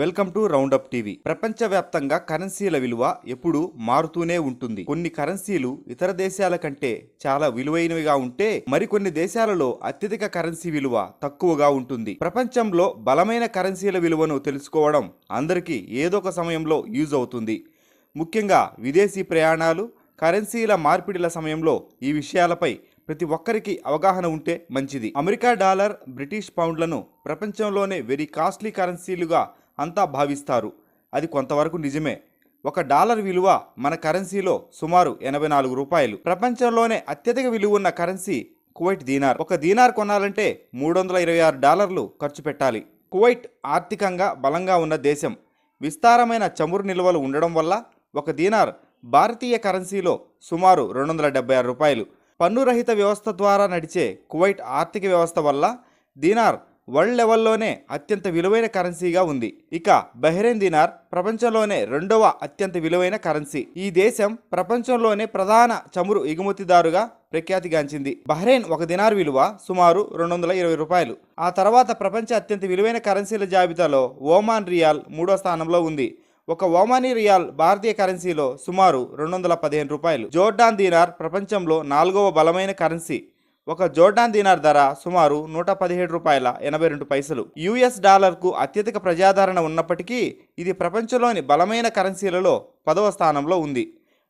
Welcome to round up TV. ప్రపంచవ్యాప్తంగా కరెన్సీల విలువ ఎప్పుడు మారుతూనే ఉంటుంది. కొన్ని కరెన్సీలు ఇతర దేశాల కంటే చాలా విలువైనవిగా ఉంటే మరికొన్ని దేశాలలో అత్యధిక కరెన్సీ విలువ తక్కువగా ఉంటుంది. ప్రపంచంలో బలమైన కరెన్సీల విలువను తెలుసుకోవడం అందరికీ ఏదో ఒక సమయంలో యూజ్ అవుతుంది. ముఖ్యంగా విదేశీ ప్రయాణాలు కరెన్సీల మార్పిడిల సమయంలో ఈ విషయాలపై ప్రతి ఒక్కరికి అవగాహన ఉంటే మంచిది. అమెరికా డాలర్ బ్రిటిష్ పౌండ్లను ప్రపంచంలోనే వెరీ కాస్ట్లీ కరెన్సీలుగా అంతా భావిస్తారు. అది కొంతవరకు నిజమే. ఒక డాలర్ విలువ మన కరెన్సీలో సుమారు ఎనభై నాలుగు రూపాయలు. ప్రపంచంలోనే అత్యధిక విలువ ఉన్న కరెన్సీ కువైట్ దీనార్. ఒక దీనార్ కొనాలంటే మూడు వందల ఇరవై ఆరు డాలర్లు ఖర్చు పెట్టాలి. కువైట్ ఆర్థికంగా బలంగా ఉన్న దేశం. విస్తారమైన చమురు నిల్వలు ఉండడం వల్ల ఒక దీనార్ భారతీయ కరెన్సీలో సుమారు రెండు వందల డెబ్బై ఆరు రూపాయలు. పన్నురహిత వ్యవస్థ ద్వారా నడిచే కువైట్ ఆర్థిక వ్యవస్థ వల్ల దీనార్ వరల్డ్ లెవెల్లోనే అత్యంత విలువైన కరెన్సీగా ఉంది. ఇక బహ్రెయిన్ దినార్ ప్రపంచంలోనే రెండవ అత్యంత విలువైన కరెన్సీ. ఈ దేశం ప్రపంచంలోనే ప్రధాన చమురు ఎగుమతిదారుగా ప్రఖ్యాతిగాంచింది. బహ్రెయిన్ ఒక దినార్ విలువ సుమారు రెండు వందల ఇరవై రూపాయలు. ఆ తర్వాత ప్రపంచ అత్యంత విలువైన కరెన్సీల జాబితాలో ఓమాన్ రియాల్ మూడో స్థానంలో ఉంది. ఒక ఓమానీ రియాల్ భారతీయ కరెన్సీలో సుమారు రెండు వందల పదిహేను రూపాయలు. జోర్డాన్ దీనార్ ప్రపంచంలో నాలుగవ బలమైన కరెన్సీ. ఒక జోర్డాన్ దీనార్ ధర సుమారు నూట పదిహేడు రూపాయల ఎనభై రెండు పైసలు. యుఎస్ డాలర్కు అత్యధిక ప్రజాదరణ ఉన్నప్పటికీ ఇది ప్రపంచంలోని బలమైన కరెన్సీలలో పదవ స్థానంలో ఉంది.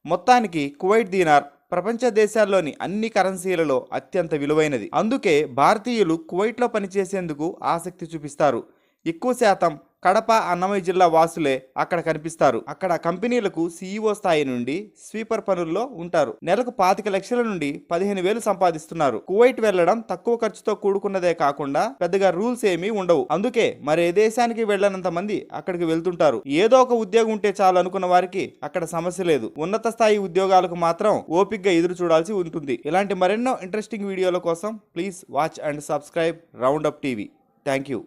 మొత్తానికి కువైట్ దీనార్ ప్రపంచ దేశాల్లోని అన్ని కరెన్సీలలో అత్యంత విలువైనది. అందుకే భారతీయులు కువైట్లో పనిచేసేందుకు ఆసక్తి చూపిస్తారు. ఎక్కువ శాతం కడప అన్నమయ్య జిల్లా వాసులే అక్కడ కనిపిస్తారు. అక్కడ కంపెనీలకు సీఈఓ స్థాయి నుండి స్వీపర్ పనుల్లో ఉంటారు. నెలకు పాతిక లక్షల నుండి పదిహేను వేలు సంపాదిస్తున్నారు. కువైట్ వెళ్ళడం తక్కువ ఖర్చుతో కూడుకున్నదే కాకుండా పెద్దగా రూల్స్ ఏమీ ఉండవు. అందుకే మరే దేశానికి వెళ్ళనంత మంది అక్కడికి వెళ్తుంటారు. ఏదో ఒక ఉద్యోగం ఉంటే చాలు అనుకున్న వారికి అక్కడ సమస్య లేదు. ఉన్నత స్థాయి ఉద్యోగాలకు మాత్రం ఓపిక్గా ఎదురు చూడాల్సి ఉంటుంది. ఇలాంటి మరెన్నో ఇంట్రెస్టింగ్ వీడియోల కోసం please watch and subscribe round up TV. Thank you